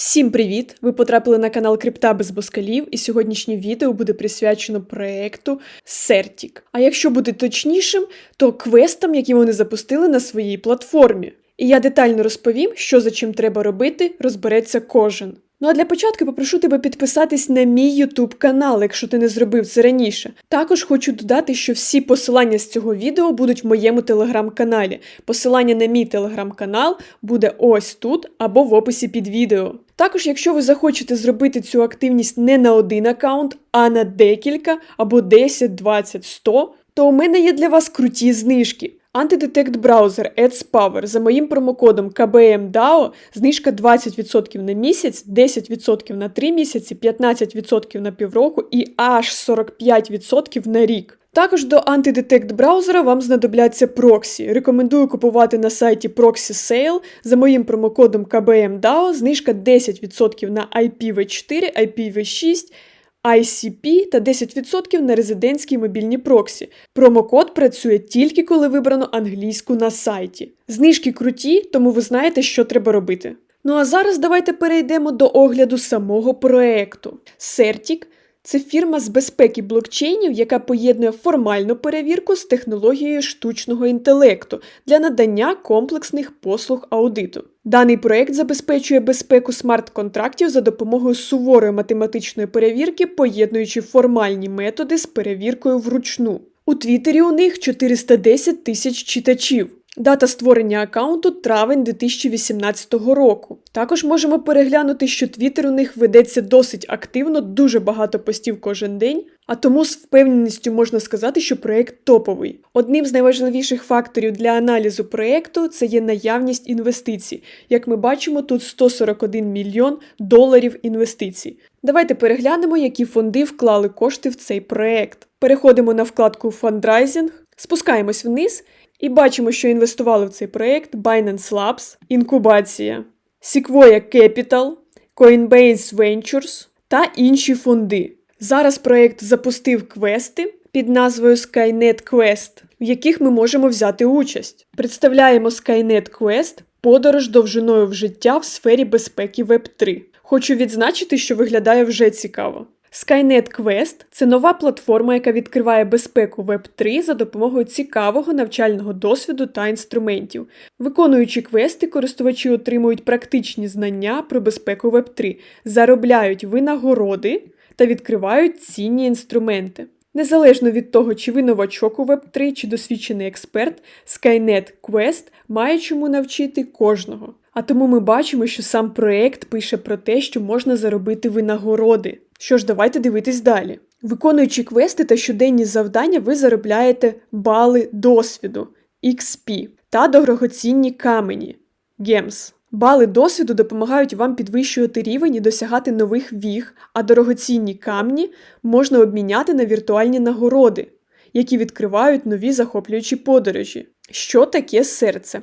Всім привіт! Ви потрапили на канал Крипта без москалів, і сьогоднішнє відео буде присвячено проекту Сертік. А якщо бути точнішим, то квестам, які вони запустили на своїй платформі. І я детально розповім, що за чим треба робити, розбереться кожен. Ну а для початку попрошу тебе підписатись на мій YouTube канал, якщо ти не зробив це раніше. Також хочу додати, що всі посилання з цього відео будуть в моєму телеграм-каналі. Посилання на мій телеграм-канал буде ось тут або в описі під відео. Також, якщо ви захочете зробити цю активність не на один аккаунт, а на декілька або 10, 20, 100, то у мене є для вас круті знижки. Антидетект браузер AdsPower за моїм промокодом KBMDAO знижка 20% на місяць, 10% на 3 місяці, 15% на півроку і аж 45% на рік. Також до антидетект браузера вам знадобляться проксі. Рекомендую купувати на сайті Proxy Sale. За моїм промокодом KBMDAO знижка 10% на IPv4, IPv6, ICP та 10% на резидентські мобільні проксі. Промокод працює тільки коли вибрано англійську на сайті. Знижки круті, тому ви знаєте, що треба робити. Ну а зараз давайте перейдемо до огляду самого проекту. Certic – це фірма з безпеки блокчейнів, яка поєднує формальну перевірку з технологією штучного інтелекту для надання комплексних послуг аудиту. Даний проект забезпечує безпеку смарт-контрактів за допомогою суворої математичної перевірки, поєднуючи формальні методи з перевіркою вручну. У Твіттері у них 410 тисяч читачів. Дата створення аккаунту травень 2018 року. Також можемо переглянути, що Твіттер у них ведеться досить активно, дуже багато постів кожен день, а тому з впевненістю можна сказати, що проект топовий. Одним з найважливіших факторів для аналізу проекту це є наявність інвестицій. Як ми бачимо, тут 141 мільйон доларів інвестицій. Давайте переглянемо, які фонди вклали кошти в цей проект. Переходимо на вкладку Fundraising, спускаємось вниз. І бачимо, що інвестували в цей проєкт Binance Labs, Інкубація, Sequoia Capital, Coinbase Ventures та інші фонди. Зараз проєкт запустив квести під назвою Skynet Quest, в яких ми можемо взяти участь. Представляємо Skynet Quest подорож довжиною в життя в сфері безпеки Web3. Хочу відзначити, що виглядає вже цікаво. Skynet Quest – це нова платформа, яка відкриває безпеку Web3 за допомогою цікавого навчального досвіду та інструментів. Виконуючи квести, користувачі отримують практичні знання про безпеку Web3, заробляють винагороди та відкривають цінні інструменти. Незалежно від того, чи ви новачок у Web3, чи досвідчений експерт, Skynet Quest має чому навчити кожного. А тому ми бачимо, що сам проект пише про те, що можна заробити винагороди. Що ж, давайте дивитись далі. Виконуючи квести та щоденні завдання, ви заробляєте бали досвіду XP та дорогоцінні камені GEMS. Бали досвіду допомагають вам підвищувати рівень і досягати нових віг, а дорогоцінні камні можна обміняти на віртуальні нагороди, які відкривають нові захоплюючі подорожі. Що таке серце?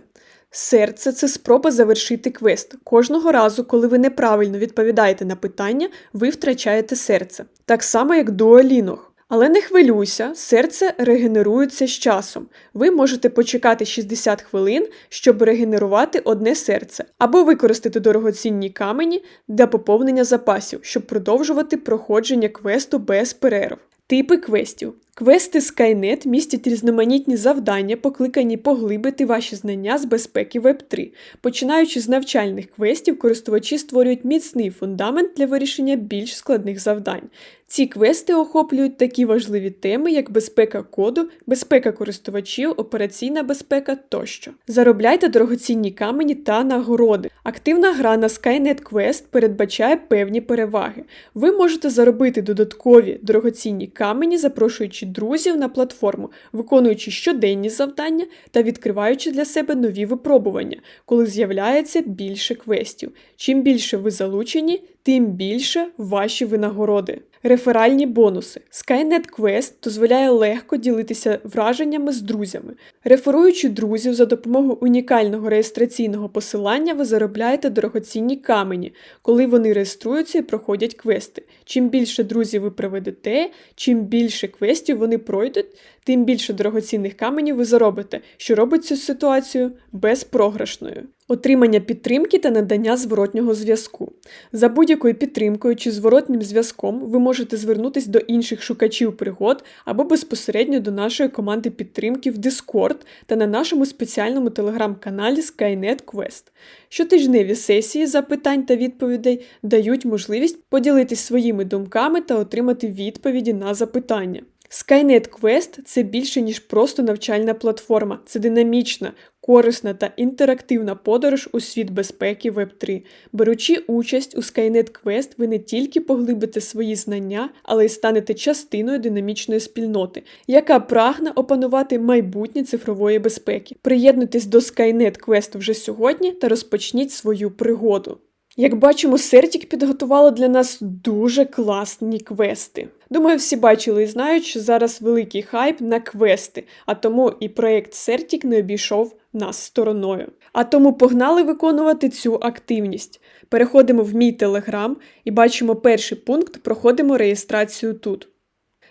Серце це спроба завершити квест. Кожного разу, коли ви неправильно відповідаєте на питання, ви втрачаєте серце. Так само, як дуаліног. Але не хвилюйся, серце регенерується з часом. Ви можете почекати 60 хвилин, щоб регенерувати одне серце, або використати дорогоцінні камені для поповнення запасів, щоб продовжувати проходження квесту без перерв. Типи квестів. Квести Skynet містять різноманітні завдання, покликані поглибити ваші знання з безпеки Web3. Починаючи з навчальних квестів, користувачі створюють міцний фундамент для вирішення більш складних завдань. Ці квести охоплюють такі важливі теми, як безпека коду, безпека користувачів, операційна безпека тощо. Заробляйте дорогоцінні камені та нагороди. Активна гра на Skynet Quest передбачає певні переваги. Ви можете заробити додаткові дорогоцінні камені, запрошуючи друзів на платформу, виконуючи щоденні завдання та відкриваючи для себе нові випробування, коли з'являється більше квестів. Чим більше ви залучені, тим більше ваші винагороди. Реферальні бонуси. Skynet Quest дозволяє легко ділитися враженнями з друзями. Реферуючи друзів за допомогою унікального реєстраційного посилання, ви заробляєте дорогоцінні камені, коли вони реєструються і проходять квести. Чим більше друзів ви проведете, чим більше квестів вони пройдуть, тим більше дорогоцінних каменів ви заробите, що робить цю ситуацію безпрограшною. Отримання підтримки та надання зворотнього зв'язку. За будь-якою підтримкою чи зворотнім зв'язком ви можете звернутися до інших шукачів пригод або безпосередньо до нашої команди підтримки в Discord та на нашому спеціальному телеграм-каналі Skynet Quest. Щотижневі сесії запитань та відповідей дають можливість поділитись своїми думками та отримати відповіді на запитання. Skynet Quest – це більше ніж просто навчальна платформа, це динамічна, корисна та інтерактивна подорож у світ безпеки Web3. Беручи участь у Skynet Quest, ви не тільки поглибите свої знання, але й станете частиною динамічної спільноти, яка прагне опанувати майбутнє цифрової безпеки. Приєднуйтесь до Skynet Quest вже сьогодні та розпочніть свою пригоду. Як бачимо, Сертік підготувала для нас дуже класні квести. Думаю, всі бачили і знають, що зараз великий хайп на квести, а тому і проект Сертік не обійшов нас стороною. А тому погнали виконувати цю активність. Переходимо в мій телеграм і бачимо перший пункт, проходимо реєстрацію тут.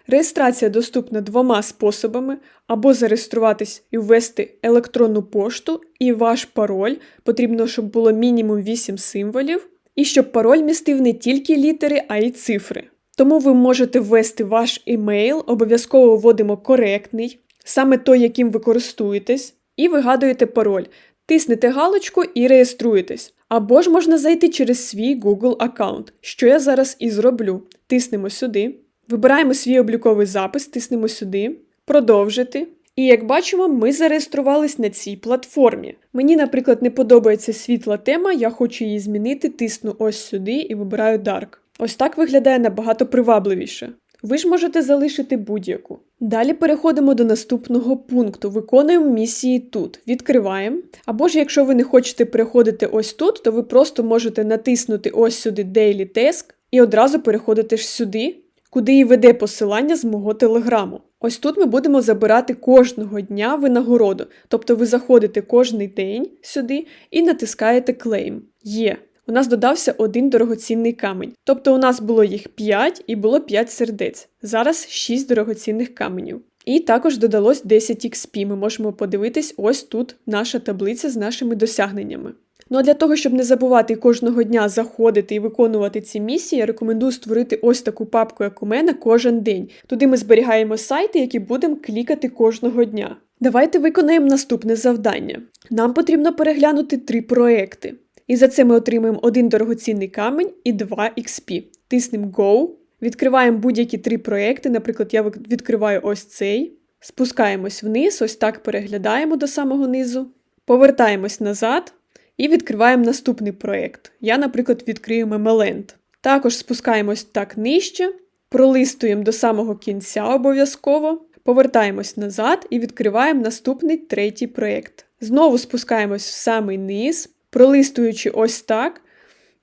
Реєстрація доступна двома способами: або зареєструватись і ввести електронну пошту, і ваш пароль потрібно, щоб було мінімум 8 символів, і щоб пароль містив не тільки літери, а й цифри. Тому ви можете ввести ваш емейл, обов'язково вводимо коректний, саме той, яким ви користуєтесь, і вигадуєте пароль. Тиснете галочку і реєструєтесь. Або ж можна зайти через свій Google аккаунт, що я зараз і зроблю. Тиснемо сюди. Вибираємо свій обліковий запис, тиснемо сюди, продовжити. І як бачимо, ми зареєструвались на цій платформі. Мені, наприклад, не подобається світла тема, я хочу її змінити, тисну ось сюди і вибираю Dark. Ось так виглядає набагато привабливіше. Ви ж можете залишити будь-яку. Далі переходимо до наступного пункту. Виконуємо місії тут. Відкриваємо. Або ж, якщо ви не хочете переходити ось тут, то ви просто можете натиснути ось сюди Daily Task і одразу переходите ж сюди куди і веде посилання з мого телеграму. Ось тут ми будемо забирати кожного дня винагороду. Тобто ви заходите кожний день сюди і натискаєте клейм. Є. У нас додався один дорогоцінний камінь. Тобто у нас було їх 5 і було 5 сердець. Зараз 6 дорогоцінних каменів. І також додалось 10 XP. Ми можемо подивитись ось тут наша таблиця з нашими досягненнями. Ну а для того, щоб не забувати кожного дня заходити і виконувати ці місії, я рекомендую створити ось таку папку, як у мене, кожен день. Туди ми зберігаємо сайти, які будемо клікати кожного дня. Давайте виконаємо наступне завдання. Нам потрібно переглянути три проекти. І за це ми отримаємо один дорогоцінний камінь і 2 XP. Тиснемо Go, відкриваємо будь-які три проекти. Наприклад, я відкриваю ось цей. Спускаємось вниз, ось так переглядаємо до самого низу. Повертаємось назад. І відкриваємо наступний проєкт. Я, наприклад, відкрию Memeland. Також спускаємось так нижче, пролистуємо до самого кінця обов'язково, повертаємось назад і відкриваємо наступний третій проєкт. Знову спускаємось в самий низ, пролистуючи ось так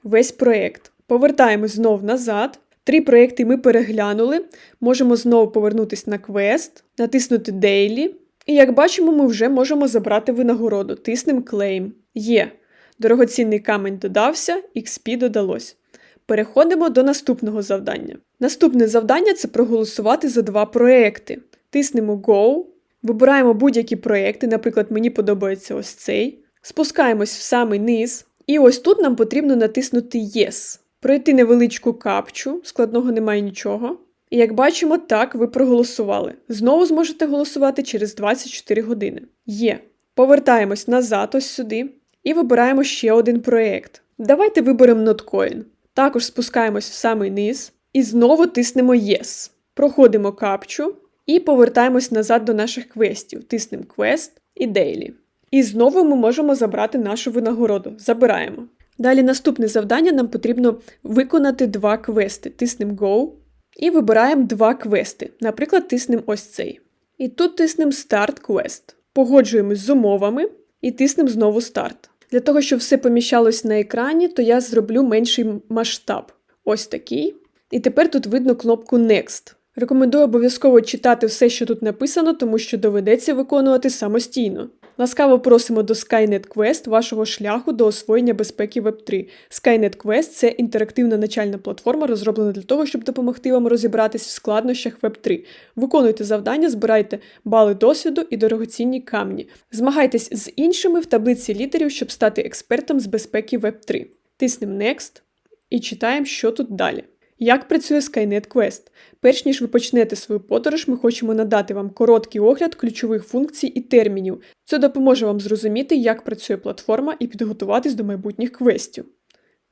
весь проєкт. Повертаємось знову назад. Три проєкти ми переглянули. Можемо знову повернутися на квест, натиснути Daily. І як бачимо, ми вже можемо забрати винагороду. Тиснемо Claim. Є. Дорогоцінний камінь додався, XP додалось. Переходимо до наступного завдання. Наступне завдання це проголосувати за два проекти. Тиснемо Go, вибираємо будь-які проекти, наприклад, мені подобається ось цей. Спускаємось в самий низ. І ось тут нам потрібно натиснути Yes. Пройти невеличку капчу, складного немає нічого. І як бачимо, так ви проголосували. Знову зможете голосувати через 24 години. Є. Повертаємось назад, ось сюди і вибираємо ще один проєкт. Давайте виберемо Notcoin. Також спускаємось в самий низ і знову тиснемо Yes. Проходимо капчу і повертаємось назад до наших квестів. Тиснемо Quest і Daily. І знову ми можемо забрати нашу винагороду. Забираємо. Далі наступне завдання нам потрібно виконати два квести. Тиснемо Go і вибираємо два квести. Наприклад, тиснемо ось цей. І тут тиснемо Start Quest. Погоджуємось з умовами і тиснемо знову старт. Для того, щоб все поміщалось на екрані, то я зроблю менший масштаб. Ось такий. І тепер тут видно кнопку Next. Рекомендую обов'язково читати все, що тут написано, тому що доведеться виконувати самостійно. Ласкаво просимо до Skynet Quest вашого шляху до освоєння безпеки Web3. Skynet Quest – це інтерактивна начальна платформа, розроблена для того, щоб допомогти вам розібратись в складнощах Web3. Виконуйте завдання, збирайте бали досвіду і дорогоцінні камні. Змагайтесь з іншими в таблиці лідерів, щоб стати експертом з безпеки Web3. Тиснемо Next і читаємо, що тут далі. Як працює Skynet Quest? Перш ніж ви почнете свою подорож, ми хочемо надати вам короткий огляд ключових функцій і термінів. Це допоможе вам зрозуміти, як працює платформа і підготуватись до майбутніх квестів.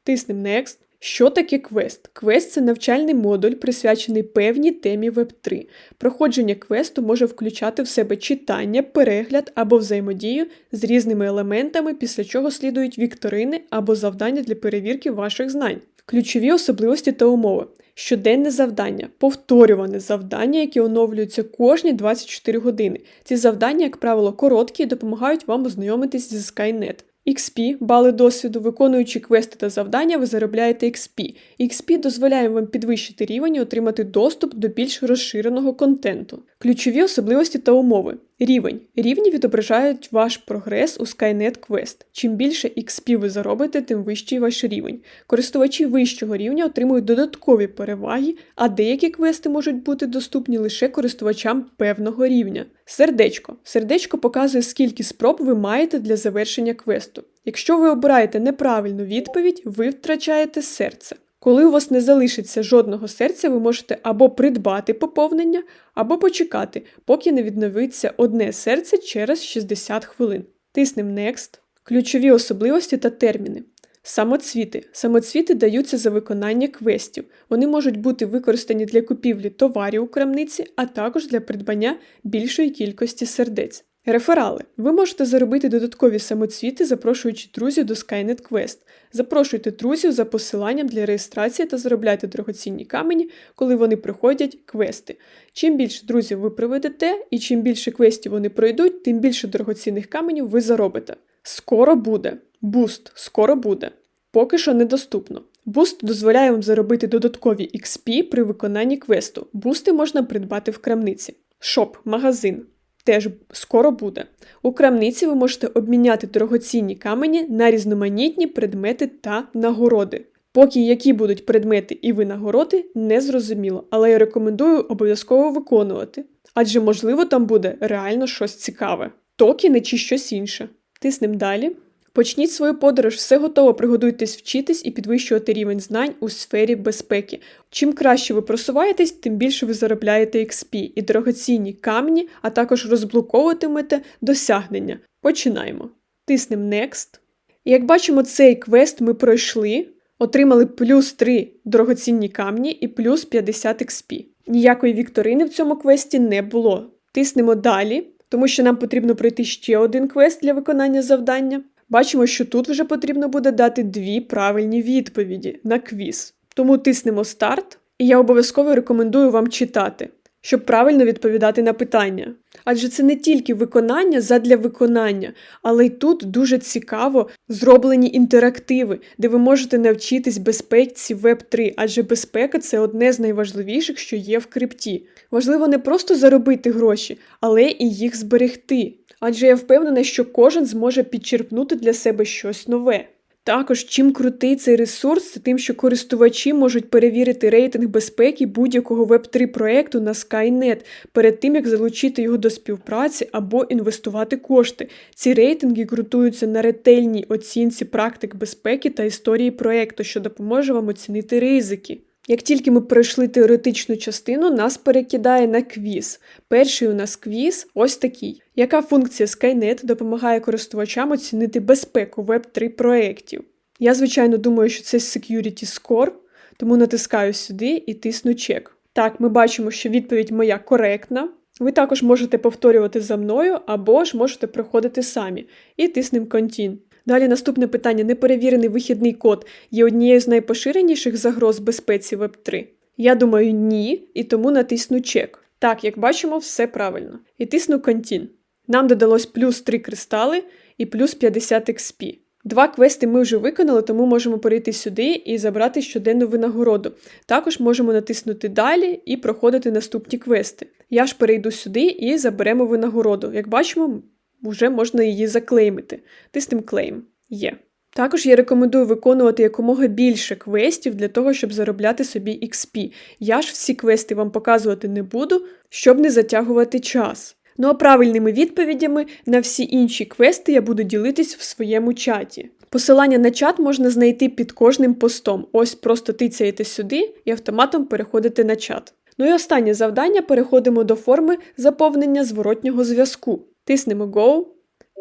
Тиснемо Next. Що таке квест? Квест це навчальний модуль, присвячений певній темі Web3. Проходження квесту може включати в себе читання, перегляд або взаємодію з різними елементами, після чого слідують вікторини або завдання для перевірки ваших знань. Ключові особливості та умови. Щоденне завдання, повторюване завдання, які оновлюються кожні 24 години. Ці завдання, як правило, короткі і допомагають вам ознайомитись зі Skynet. XP, бали досвіду, виконуючи квести та завдання, ви заробляєте XP. XP дозволяє вам підвищити рівень і отримати доступ до більш розширеного контенту. Ключові особливості та умови. Рівень. Рівні відображають ваш прогрес у Skynet Quest. Чим більше XP ви заробите, тим вищий ваш рівень. Користувачі вищого рівня отримують додаткові переваги, а деякі квести можуть бути доступні лише користувачам певного рівня. Сердечко. Сердечко показує, скільки спроб ви маєте для завершення квесту. Якщо ви обираєте неправильну відповідь, ви втрачаєте серце. Коли у вас не залишиться жодного серця, ви можете або придбати поповнення, або почекати, поки не відновиться одне серце через 60 хвилин. Тиснемо Next. Ключові особливості та терміни. Самоцвіти. Самоцвіти даються за виконання квестів. Вони можуть бути використані для купівлі товарів у крамниці, а також для придбання більшої кількості сердець. Реферали. Ви можете заробити додаткові самоцвіти, запрошуючи друзів до Skynet Quest. Запрошуйте друзів за посиланням для реєстрації та заробляйте дорогоцінні камені, коли вони приходять квести. Чим більше друзів ви приведете і чим більше квестів вони пройдуть, тим більше дорогоцінних каменів ви заробите. Скоро буде. Буст скоро буде. Поки що недоступно. Буст дозволяє вам заробити додаткові XP при виконанні квесту. Бусти можна придбати в крамниці. Шоп, магазин. Теж скоро буде. У крамниці ви можете обміняти дорогоцінні камені на різноманітні предмети та нагороди. Поки які будуть предмети і винагороди, не зрозуміло, але я рекомендую обов'язково виконувати. Адже, можливо, там буде реально щось цікаве. токіни чи щось інше. Тиснемо далі. Почніть свою подорож, все готово, приготуйтесь вчитись і підвищувати рівень знань у сфері безпеки. Чим краще ви просуваєтесь, тим більше ви заробляєте XP і дорогоцінні камні, а також розблоковуватимете досягнення. Починаємо. Тиснемо Next. І як бачимо, цей квест ми пройшли, отримали плюс 3 дорогоцінні камні і плюс 50 XP. Ніякої вікторини в цьому квесті не було. Тиснемо далі, тому що нам потрібно пройти ще один квест для виконання завдання. Бачимо, що тут вже потрібно буде дати дві правильні відповіді на квіз. Тому тиснемо старт, і я обов'язково рекомендую вам читати, щоб правильно відповідати на питання. Адже це не тільки виконання задля виконання, але й тут дуже цікаво зроблені інтерактиви, де ви можете навчитись безпеці Web 3, адже безпека це одне з найважливіших, що є в крипті. Важливо не просто заробити гроші, але і їх зберегти адже я впевнена, що кожен зможе підчерпнути для себе щось нове. Також, чим крутий цей ресурс, це тим, що користувачі можуть перевірити рейтинг безпеки будь-якого Web3 проекту на Skynet перед тим, як залучити його до співпраці або інвестувати кошти. Ці рейтинги ґрунтуються на ретельній оцінці практик безпеки та історії проекту, що допоможе вам оцінити ризики. Як тільки ми пройшли теоретичну частину, нас перекидає на квіз. Перший у нас квіз ось такий. Яка функція Skynet допомагає користувачам оцінити безпеку Web3 проєктів? Я, звичайно, думаю, що це Security Score, тому натискаю сюди і тисну чек. Так, ми бачимо, що відповідь моя коректна. Ви також можете повторювати за мною або ж можете проходити самі. І тиснемо Continue. Далі наступне питання: неперевірений вихідний код є однією з найпоширеніших загроз безпеці Web3? Я думаю, ні, і тому натисну чек. Так, як бачимо, все правильно. І тисну Continue. Нам додалось плюс 3 кристали і плюс 50 XP. Два квести ми вже виконали, тому можемо перейти сюди і забрати щоденну винагороду. Також можемо натиснути далі і проходити наступні квести. Я ж перейду сюди і заберемо винагороду. Як бачимо, вже можна її заклеймити. Тиснемо клейм. Є. Також я рекомендую виконувати якомога більше квестів для того, щоб заробляти собі XP. Я ж всі квести вам показувати не буду, щоб не затягувати час. Ну а правильними відповідями на всі інші квести я буду ділитись в своєму чаті. Посилання на чат можна знайти під кожним постом. Ось просто тицяєте сюди і автоматом переходите на чат. Ну і останнє завдання переходимо до форми заповнення зворотнього зв'язку. Тиснемо Go.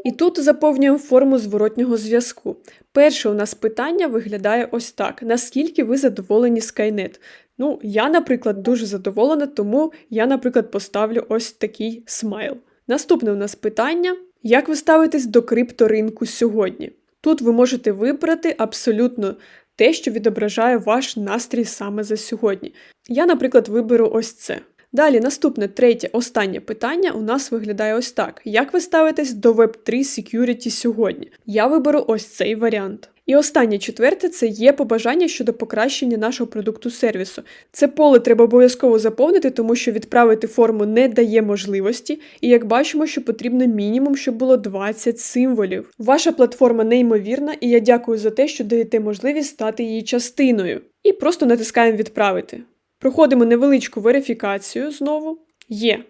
І тут заповнюємо форму зворотнього зв'язку. Перше у нас питання виглядає ось так: наскільки ви задоволені Skynet? Ну, я, наприклад, дуже задоволена, тому я, наприклад, поставлю ось такий смайл. Наступне у нас питання: як ви ставитесь до крипторинку сьогодні? Тут ви можете вибрати абсолютно те, що відображає ваш настрій саме за сьогодні. Я, наприклад, виберу ось це. Далі, наступне, третє, останнє питання у нас виглядає ось так: як ви ставитесь до Web3 Security сьогодні? Я виберу ось цей варіант. І останнє четверте це є побажання щодо покращення нашого продукту сервісу. Це поле треба обов'язково заповнити, тому що відправити форму не дає можливості, і як бачимо, що потрібно мінімум, щоб було 20 символів. Ваша платформа неймовірна, і я дякую за те, що даєте можливість стати її частиною. І просто натискаємо відправити. Проходимо невеличку верифікацію знову. Є.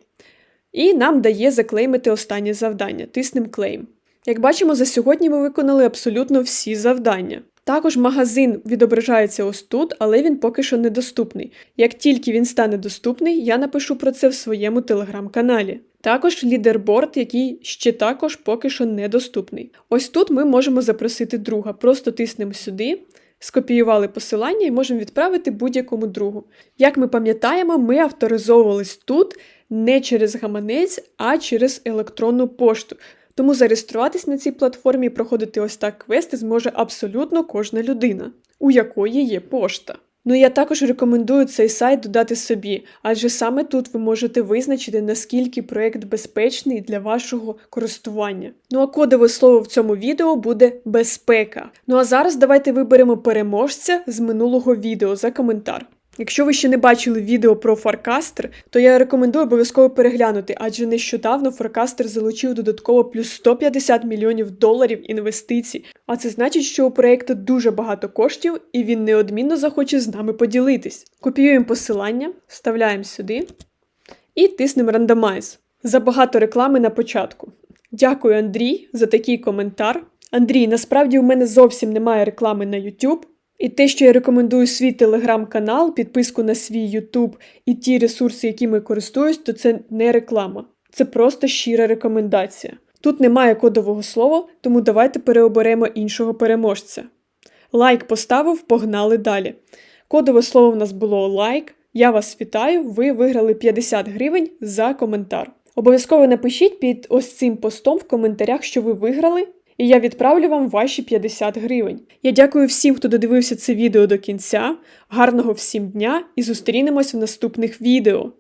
І нам дає заклеймити останнє завдання. Тиснемо клейм. Як бачимо, за сьогодні ми виконали абсолютно всі завдання. Також магазин відображається ось тут, але він поки що недоступний. Як тільки він стане доступний, я напишу про це в своєму телеграм-каналі. Також лідерборд, який ще також поки що недоступний. Ось тут ми можемо запросити друга. Просто тиснемо сюди, скопіювали посилання і можемо відправити будь-якому другу. Як ми пам'ятаємо, ми авторизовувались тут не через гаманець, а через електронну пошту. Тому зареєструватись на цій платформі і проходити ось так квести зможе абсолютно кожна людина, у якої є пошта. Ну я також рекомендую цей сайт додати собі, адже саме тут ви можете визначити, наскільки проект безпечний для вашого користування. Ну а кодове слово в цьому відео буде безпека. Ну а зараз давайте виберемо переможця з минулого відео за коментар. Якщо ви ще не бачили відео про Farcaster, то я рекомендую обов'язково переглянути, адже нещодавно Farcaster залучив додатково плюс 150 мільйонів доларів інвестицій. А це значить, що у проєкту дуже багато коштів, і він неодмінно захоче з нами поділитись. Копіюємо посилання, вставляємо сюди і тиснемо Randomize. Забагато реклами на початку. Дякую, Андрій, за такий коментар. Андрій, насправді у мене зовсім немає реклами на YouTube. І те, що я рекомендую свій телеграм-канал, підписку на свій Ютуб і ті ресурси, якими користуюсь, то це не реклама. Це просто щира рекомендація. Тут немає кодового слова, тому давайте переоберемо іншого переможця. Лайк поставив, погнали далі. Кодове слово в нас було лайк. Я вас вітаю, ви виграли 50 гривень за коментар. Обов'язково напишіть під ось цим постом в коментарях, що ви виграли, і я відправлю вам ваші 50 гривень. Я дякую всім, хто додивився це відео до кінця. Гарного всім дня і зустрінемось в наступних відео.